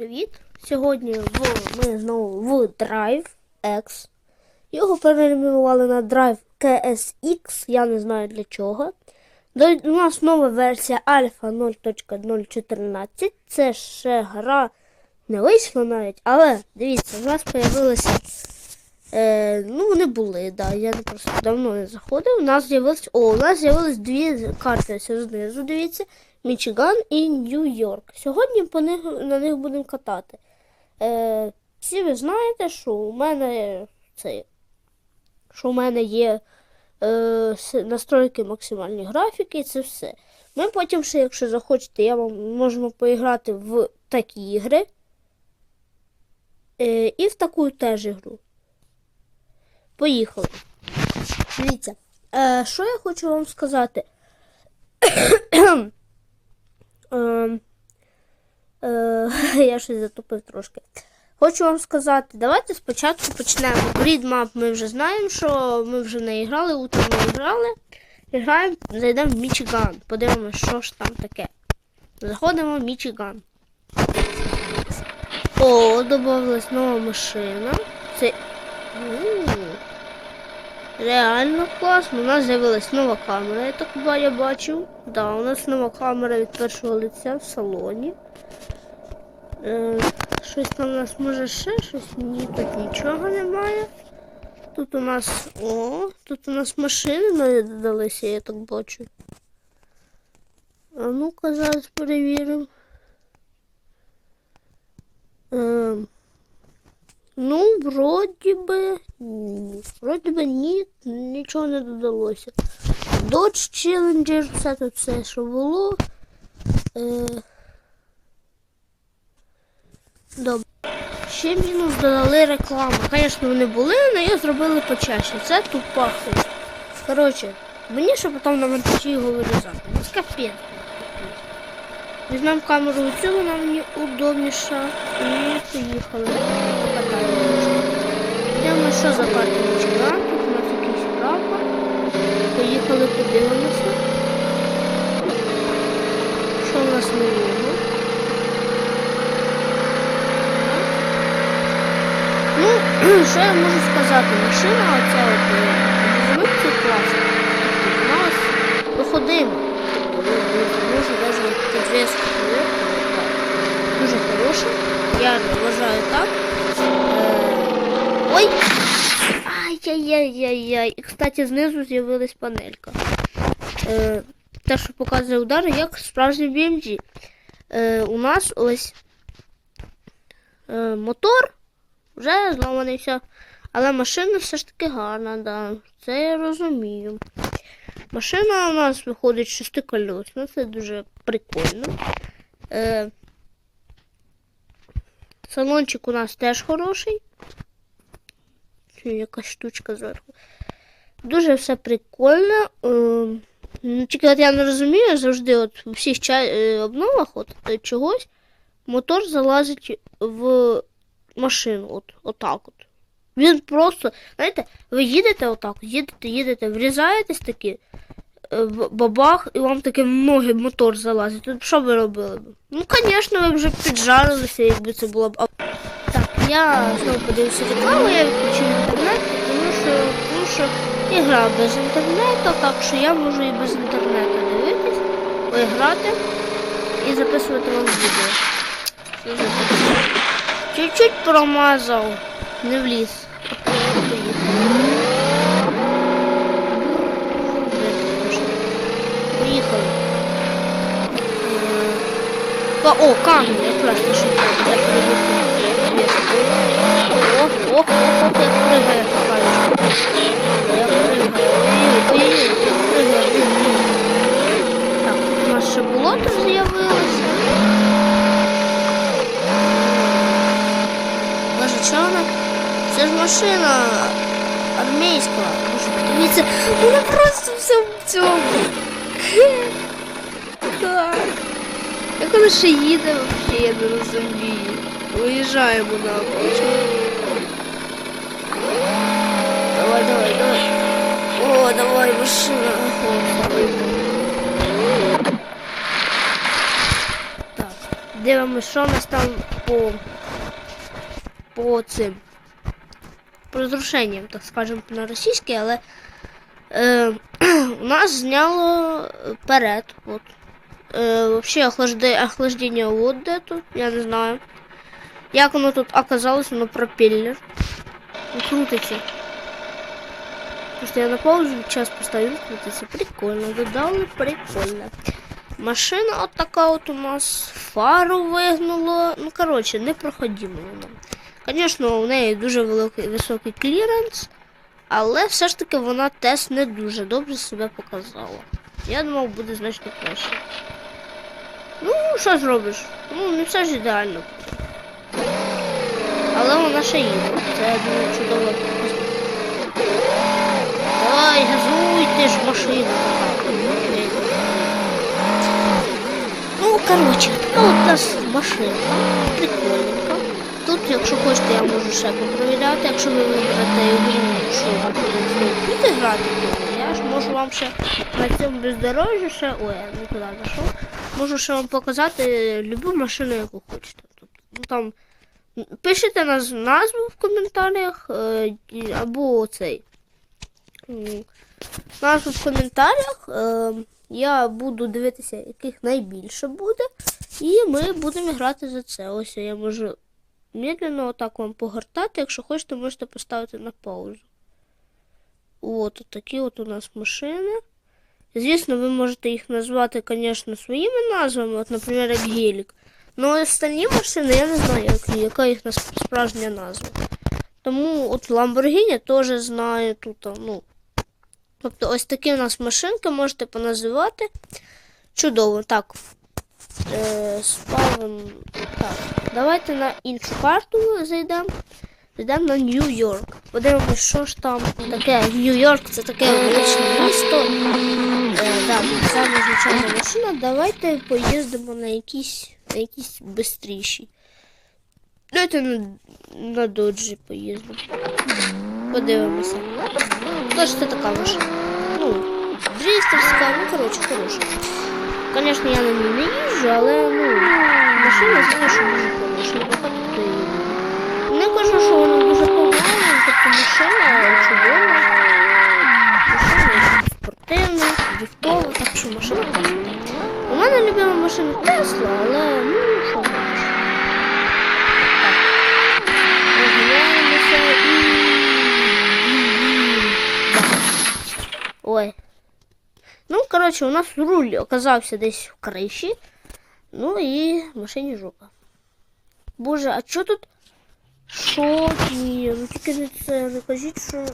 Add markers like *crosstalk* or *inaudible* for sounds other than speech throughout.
Привіт! Сьогодні ми знову в Drive X. Його перейменували на Drive KSX, я не знаю для чого. У нас нова версія Alpha 0.014. Це ще гра не вийшла навіть, але дивіться, у нас з'явилися. Е, ну, вони були, да, я просто давно не заходив. У нас з'явилось. О, у нас з'явились дві карти знизу, дивіться. Мічиган і Нью-Йорк. Сьогодні по них, на них будемо катати. Е, всі ви знаєте, що у мене це, що у мене є е, настройки максимальні графіки і це все. Ми потім ще, якщо захочете, я вам можемо поіграти в такі ігри. Е, і в таку теж ігру. Поїхали. Дивіться, е, що я хочу вам сказати. Ем, е, *laughs* я щось затупив трошки. Хочу вам сказати, давайте спочатку почнемо. Readmap ми вже знаємо, що ми вже не грали, утром не грали. Граємо, зайдемо в Мічиган. Подивимося, що ж там таке. Заходимо в Мічиган. О, додавалась нова машина. Це. Реально класно. У нас з'явилась нова камера, я так я бачив. Да, у нас нова камера від першого лиця в салоні. Е, щось там у нас може ще щось? Ні, тут нічого немає. Тут у нас. О, тут у нас машини нові додалися, я так бачу. А ну-ка зараз перевіримо. Ем, ну, вроді би. ні. Вроді би ні, нічого не додалося. Dodge Challenger, все тут все, що було. Е... Добре. Ще мінус додали рекламу. Звісно, вони були, але їх зробили почаще. Це тупахи. Коротше, мені ще потім на монтажі його вирізати. Ну, капець. Візьмемо камеру оцю, вона мені удобніша. І поїхали. Йдемо, що за картиночка? Тут у нас якийсь прапор. Поїхали, подивимося. Що у нас нового? Ну, *clears throat* що я можу сказати? Машина оця от е, це класна. Тобто вона ось проходима. Тобто можете навіть підвеску Дуже хороша. Я вважаю так. Ой! Ай-яй-яй-яй-яй. І, кстати, знизу з'явилась панелька. Е, те, що показує удари, як справжній BMG. Е, у нас ось е, мотор вже зламаний все. Але машина все ж таки гарна, да. Це я розумію. Машина у нас виходить шестикольосна, це дуже прикольно. Е, салончик у нас теж хороший. Чи якась штучка зверху. Дуже все прикольно. Е, ну, тільки от я не розумію, завжди от у всіх ча- е, обновах от, е, чогось мотор залазить в машину. От, отак от. Він просто, знаєте, ви їдете отак, їдете, їдете, врізаєтесь такі, бабах, і вам таке в ноги мотор залазить. Тут що ви робили б? Ну, звісно, ви вже піджарилися, якби це було б. Так, я знову подивився рекламу, я відключив інтернет, тому що, тому що без інтернету, так що я можу і без інтернету дивитись, ой, і записувати вам відео. Чуть-чуть промазав, не вліз. Поїхали. Е, О, камінь, якраз те, що. Я перевірю. О, о, о, о, як пригає камінь. Я пригаю. Так, у нас ще болото з'явилося. Боже, що вона? Це ж машина армійська. Боже, подивіться, вона просто все в цьому. Так. Як вона ще їде я не розумію. Виїжджаємо на Давай, давай, давай. О, давай, машина. Так, дивимося, що у нас там по, по цим по розрушенням, так скажемо, на російській, але е, *clears throat* у нас зняло перед. От. Е, вообще охлажде, охлаждение вот де тут, я не знаю. Як воно тут оказалось, воно пропеллер. Ну, крутиться. Просто я на паузу час поставил, крутиться. Прикольно, додали, прикольно. Машина от така от у нас. Фару вигнуло. Ну, коротше, непроходимо вона. Звісно, у неї дуже великий високий кліренс, але все ж таки вона тест не дуже добре себе показала. Я думав, буде значно краще. Ну, що зробиш? Ну, не все ж ідеально. Але вона ще їде. Це дуже чудово. Давай, газуй, ж машина. Ну, коротше, така от у нас машинка. Прикольненька. Тут, якщо хочете, я можу ще попровіряти, якщо ви виберете ігру, що ви будете грати, я ж можу вам ще на цьому бездорожжі ще. Ой, я не туди зайшов. Можу ще вам показати любу машину, яку хочете. Тобто, ну, там наз- назву в коментарях е, або цей. М, Назву в коментарях. Е, я буду дивитися, яких найбільше буде. І ми будемо грати за це. Ось я можу медленно отак вам погортати. Якщо хочете, можете поставити на паузу. От такі от у нас машини. Звісно, ви можете їх назвати, звісно, своїми назвами, от, наприклад, як гелік. Ну, остальні машини я не знаю, як, яка їх справжня назва. Тому от Lamborghini теж знаю тут. Ну. Тобто ось такі у нас машинки можете поназивати. Чудово. Так. Е, спавим. Так. Давайте на іншу карту зайдемо. Зайдемо на Нью-Йорк. Подивимось, що ж там таке. Нью-Йорк це таке величне місто. Е, да, саме звичайна машина. Давайте поїздимо на якісь, на якісь бистріші. Давайте на, на доджі поїздимо. Подивимося. Тож це така машина. Ну, дрістерська, ну коротше, хороша. Звісно, я на ній не їжджу, але ну, машина знаю, що дуже хороша. багато хто її. Не кажу, що вона дуже погана, тобто машина чудова. Машина спортивна, дрифтова, так що машина класна. У мене любима машина Тесла, але ну що Ой. Ну, коротше, у нас руль оказався десь в криші. Ну і в машині жопа. Боже, а що тут? Що? Ні, ну тільки не це, не кажіть, що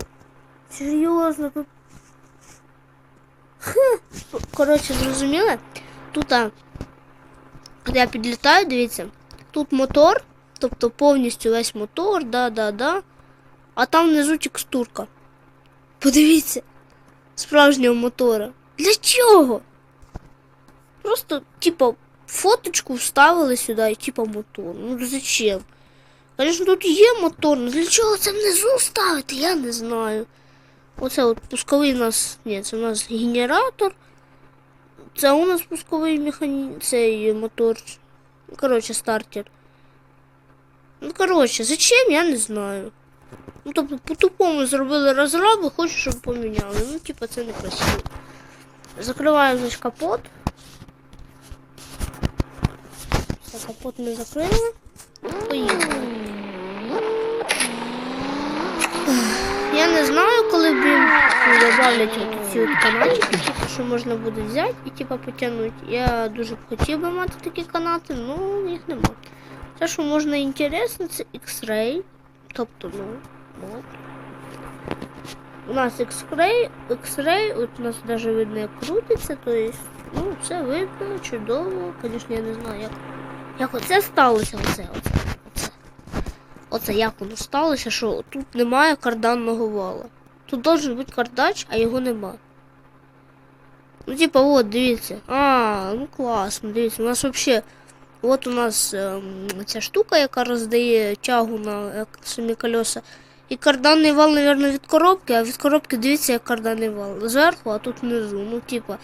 серйозно тут. Хм. Коротше, зрозуміли? Тут, а, коли я підлітаю, дивіться, тут мотор, тобто повністю весь мотор, да-да-да. А там внизу текстурка. Подивіться, Справжнього мотора. Для чого? Просто, типа, фоточку вставили сюди і типа мотор. Ну зачем? Звісно, тут є мотор, але для чого це внизу ставити, я не знаю. Оце от пусковий у нас. Ні, це у нас генератор. Це у нас пусковий механізм, цей мотор. Коротше, стартер. Ну, коротше, зачем, я не знаю. Ну, тобто, по-тупому зробили розраби, хочу, щоб поміняли. Ну, типа, це некрасиво. Закриваємо значить, капот. Все, капот ми закрили. Поїхали. Я не знаю, коли блін добавлять от ці от канатики, типу, що можна буде взяти і типу, потягнути. Я дуже б хотів би мати такі канати, але їх нема. Те, що можна інтересно, це X-Ray. Тобто, ну, от. У нас X-Ray, X-Ray, от у нас даже видно, як крутиться, то есть, ну, все видно, чудово. Звісно, я не знаю, як, як оце сталося, оце, оце, оце. Оце як воно сталося, що тут немає карданного вала. Тут должен бути кардач, а його нема. Ну, типа, от, дивіться. А, ну класно, дивіться, у нас вообще. От у нас ем, ця штука, яка роздає тягу на е, самі колеса. І карданний вал, мабуть, від коробки, а від коробки дивіться, як карданний вал. Зверху, а тут внизу. Ну, типа,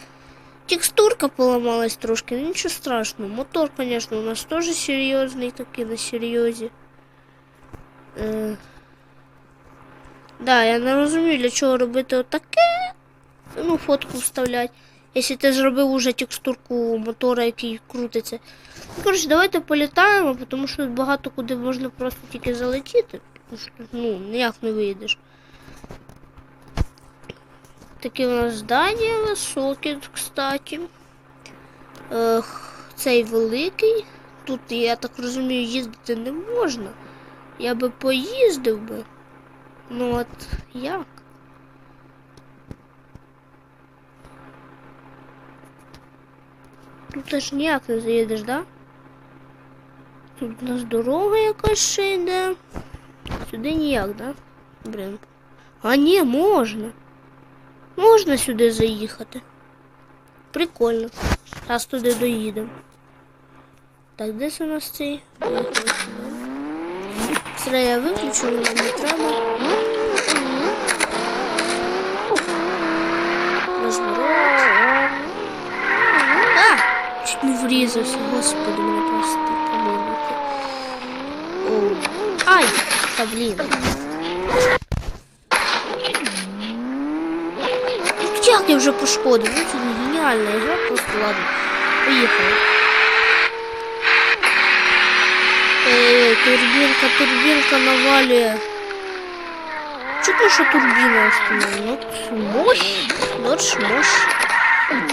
Текстурка поламалась трошки, ну нічого страшного. Мотор, звісно, у нас теж серйозний, такий на серйозі. Е... Да, я не розумію, для чого робити отаке. Ну, фотку вставлять. Якщо ти зробив уже текстурку мотора, який крутиться. Коротше, давайте політаємо, тому що багато куди можна просто тільки залетіти. Ну, ніяк не вийдеш. Таке у нас здання високе, кстати. Ех, цей великий. Тут, я так розумію, їздити не можна. Я би поїздив би. Ну от як? Тут теж ніяк не заїдеш, да? Тут у нас дорога якась ще йде. Сюди ніяк, да? Блін. А ні, можна. Можна сюди заїхати. Прикольно. Зараз туди доїдемо. Так, десь у нас цей? Все, я виключу, нам не треба. Розворот. А! Чуть не врізався, господи, мене просто помилуйте. О. Ай! Та блін. Як я вже пошкодив? Ну це геніальна ігра, просто ладно. Поїхали. Ей, турбинка, турбинка навалює. Чудо, що турбіна установлена. Ну, мощь. Додж мощь.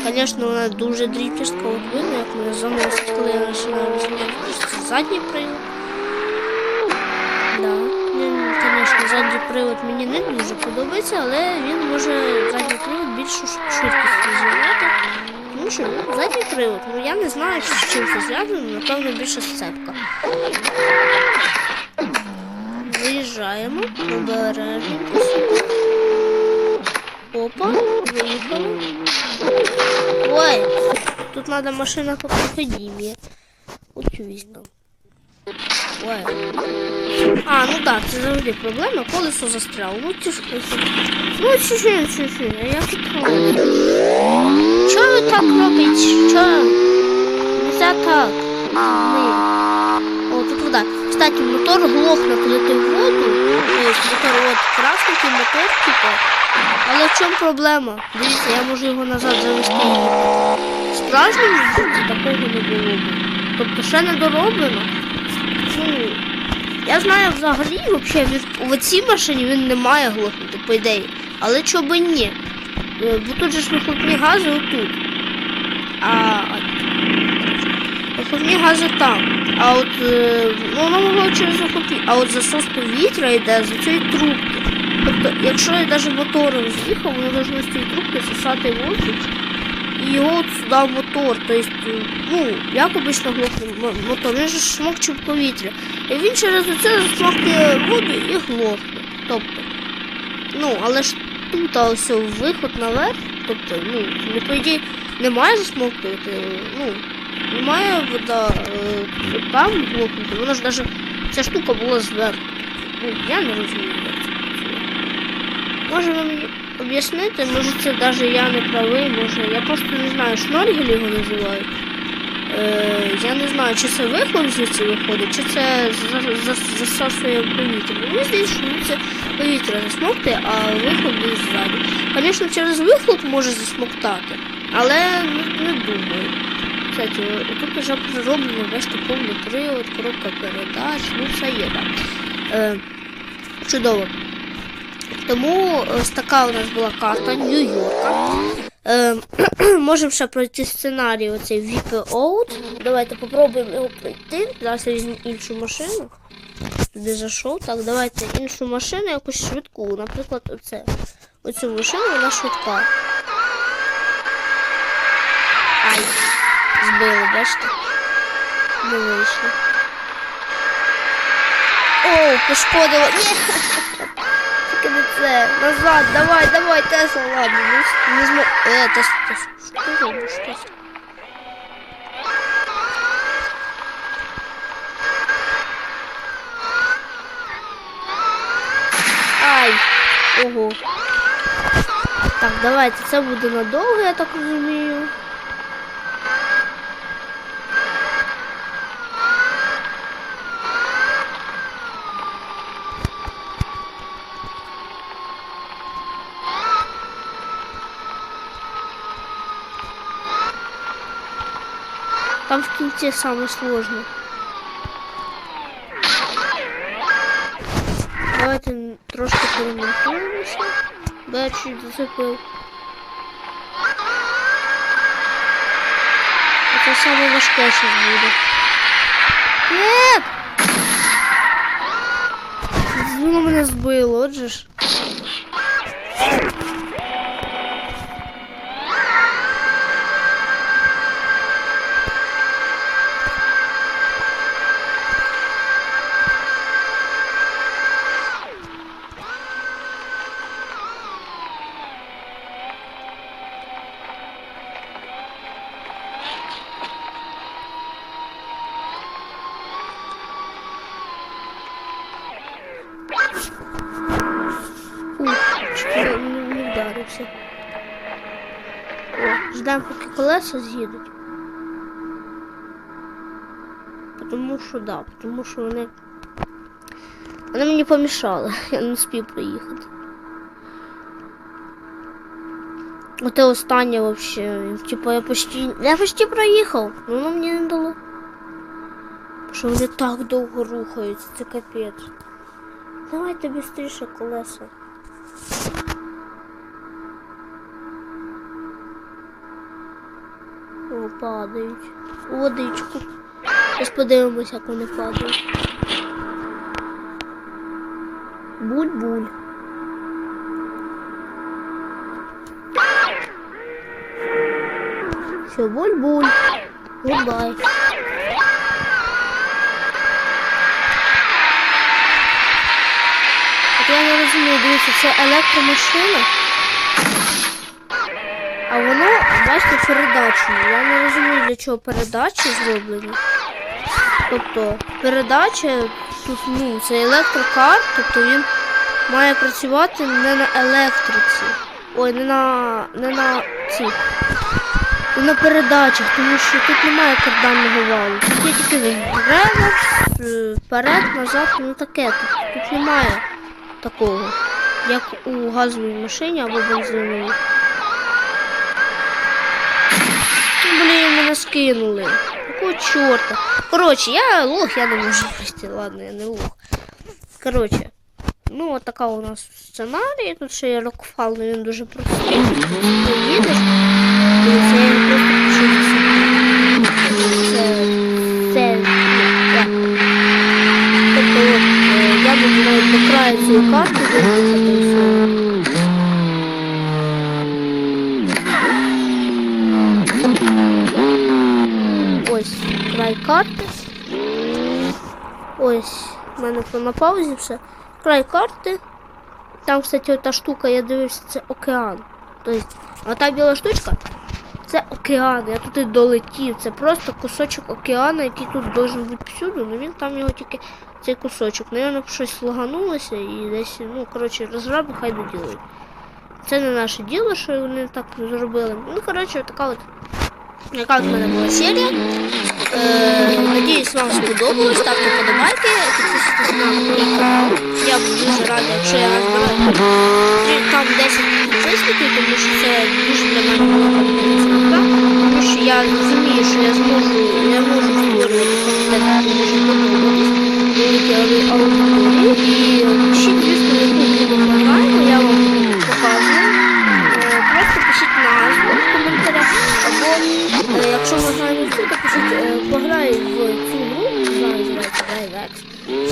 Конечно, вона дуже дріб'язка, от видно, як мене заносить, коли я починаю знімати. Це задній привод. Звісно, задній привод мені не дуже подобається, але він може задній привод більшу швидкість розвивати. Тому що ну, задній привод, ну я не знаю, з чим це зв'язано, напевно, більше сцепка. Виїжджаємо, обережненько. Опа, виїхали. Ой, тут треба машина по проходимі. Учусь Ой. А, ну так, це завжди проблема, колесо застряло. Ну ж Ну чи чи, а я тут Чого ви так робите? Чого? Нельзя так. Ми. О, тут вода. Кстати, мотор глохне, коли ти в воду. Тобто мотор от красненький мотор, типа. Але в чому проблема? Дивіться, я можу його назад завести. Справжньому такого не було. Тобто ще не дороблено. Я знаю взагалі, вообще, у цій машині він не має глохнути, по ідеї. Але чого ні? Е, Бо тут же ж вихлопні гази отут. А вихлопні гази там. А от е, ну, воно могло через вихлопні. А от засос повітря йде з цієї трубки. Тобто, якщо я навіть мотором з'їхав, воно должно з цієї трубки засати воздух і його от сюди в мотор. Тобто, ну, як обично глохне мотор, він же шмокче в повітря. І він через це засмоктує воду і глохне. Тобто, ну, але ж тут а ось виход наверх, тобто, ну, не по ідеї немає засмоктувати, ну, немає вода е, там глохнути, вона ж навіть ця штука була зверху. Ну, я не розумію. Може ви мені об'яснити, може це навіть я не правий, може я просто не знаю, шноргель його називають. Е, я не знаю, чи це вихлоп звідси виходить, чи це за- за- засасує повітря. Мені здається, що це повітря засмоктує, а вихлоп десь ззаді. Звісно, через вихлоп може засмоктати, але не, думаю. Кстати, тут вже пророблено бачите, повний привод, коробка передач, ну все є так. Е, чудово. Тому ось така у нас була карта Нью-Йорка. Е, *clears throat* можемо ще пройти сценарій оцей Віпе Out. Давайте попробуємо його пройти. Зараз я візьму іншу машину. Туди зайшов. Так, давайте іншу машину, якусь швидку. Наприклад, оце. Оцю машину, вона швидка. Ай, збили, бачите? Не вийшло. О, пошкодило. Ні! *laughs* Не це. Назад, давай, давай, Тесла, ладно. Не, не змо... Е, Тес, Тес, що робиш, Тесла? Ай, ого. Так, давайте, це буде надовго, я так розумію. Там в кінці саме сложне. Давайте трошки перемонтуємося. Бо я чуть зацепив. Це саме важке щось буде. Нет! Воно мене збило, отже ж. Ждемо, поки колеса з'їдуть. Тому що да, тому що вони. Вони мені помішали, *laughs* я не спів проїхати. Оте останнє вообще. Типа я почти. Я почти проїхав, але воно мені не дало. Що вони так довго рухаються, це капець. Давайте швидше колеса. О, падають. У водичку. Ось подивимось, як вони падають. Буль-буль. Все, буль-буль. Гудбай. От я не розумію, дивіться, це електромашина. А воно, бачите, передачею. Я не розумію, для чого передачі зроблені. Тобто, передача тут, ну, це електрокар, тобто він має працювати не на електриці. Ой, не на. не на цих. Не на передачах, тому що тут немає карданного валу. Тут є тільки реверс, вперед, назад, ну таке. Тут, тут немає такого, як у газовій машині або бензиновій. Скинули. Якого чорта? Коротше, я лох, я не можу пройти. Ладно, я не лох. Коротше, ну от така у нас сценарій. Тут ще є рокфал, але він дуже простий. Ти їдеш, і це я просто пишу Це. Це. ну, як? Тобто е, я буду навіть до краю цієї карти доїхати і все. Ось край карти. Ось, в мене на паузі все. Край карти. Там, кстати, ота штука, я дивився, це океан. Тобто, а та біла штучка це океан. Я туди долетів. Це просто кусочок океану, який тут должен бути всюди, але він там його тільки цей кусочок. Наверно, щось лаганулося і десь, ну, коротше, розраби хай доділають. Це не наше діло, що вони так зробили. Ну, коротше, така от яка в мене була серія. Е, надіюсь, вам сподобалось. Ставте подобайки, підписуйтесь на канал. Я буду дуже рада, якщо я розбираю там 10 підписників, тому що це дуже для мене велика ставка. Тому що я розумію, що я зможу, я можу створювати контент, аудиторії. І ще, звісно, яку ми програємо, я вам показую. Е, Просто пишіть назву в коментарях, або е, якщо ми граємо пограю в цю гру, не знаю, називається DriveX.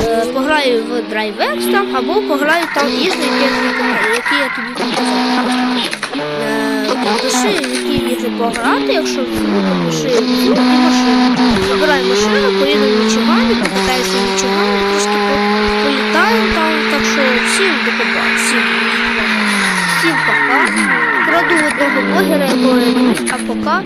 Е, Пограю в DriveX там, або пограю там ігри, які я тобі тобі показав. Е, Пиши, які ігри пограти, якщо пиши і машину. Вибирай машину, поїду в Мічигані, покатаюся в Мічигані, трошки по- політаємо там, так що всім до побачення. Всім одного блогера, якого я а АПК. пока.